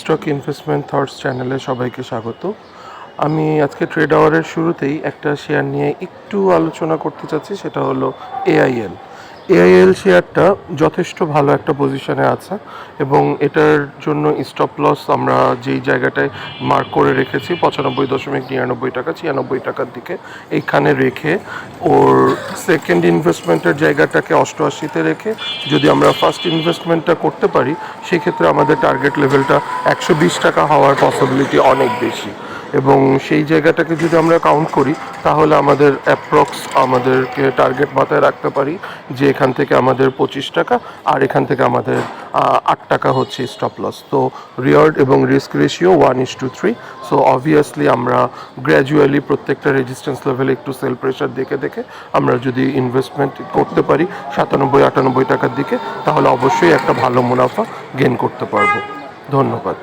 Stock investment thoughts চ্যানেলে সবাইকে স্বাগত। আমি আজকে ট্রেড আওয়ারের শুরুতেই একটা শেয়ার নিয়ে একটু আলোচনা করতে চাচ্ছি, সেটা হলো এআইএল এআইএল শেয়ারটা যথেষ্ট ভালো একটা পজিশনে আছে এবং এটার জন্য স্টপ লস আমরা যেই জায়গাটায় মার্ক করে রেখেছি পঁচানব্বই দশমিক নিরানব্বই টাকা, ছিয়ানব্বই টাকার দিকে এইখানে রেখে ওর সেকেন্ড ইনভেস্টমেন্টের জায়গাটাকে অষ্টআশিতে রেখে যদি আমরা ফার্স্ট ইনভেস্টমেন্টটা করতে পারি, সেক্ষেত্রে আমাদের টার্গেট লেভেলটা একশো বিশ টাকা হওয়ার পসিবিলিটি অনেক বেশি। এবং সেই জায়গাটাকে যদি আমরা কাউন্ট করি, তাহলে আমাদের অ্যাপ্রক্স আমাদেরকে টার্গেট মাথায় রাখতে পারি যে এখান থেকে আমাদের পঁচিশ টাকা আর এখান থেকে আমাদের আট টাকা হচ্ছে স্টপ লস তো রিওয়ার্ড এবং risk ratio one is two three so obviously আমরা গ্র্যাজুয়ালি প্রত্যেকটা রেজিস্ট্যান্স লেভেলে একটু সেল প্রেশার দেখে দেখে আমরা যদি ইনভেস্টমেন্ট করতে পারি সাতানব্বই, আটানব্বই টাকার দিকে, তাহলে অবশ্যই একটা ভালো মুনাফা গেন করতে পারব। ধন্যবাদ।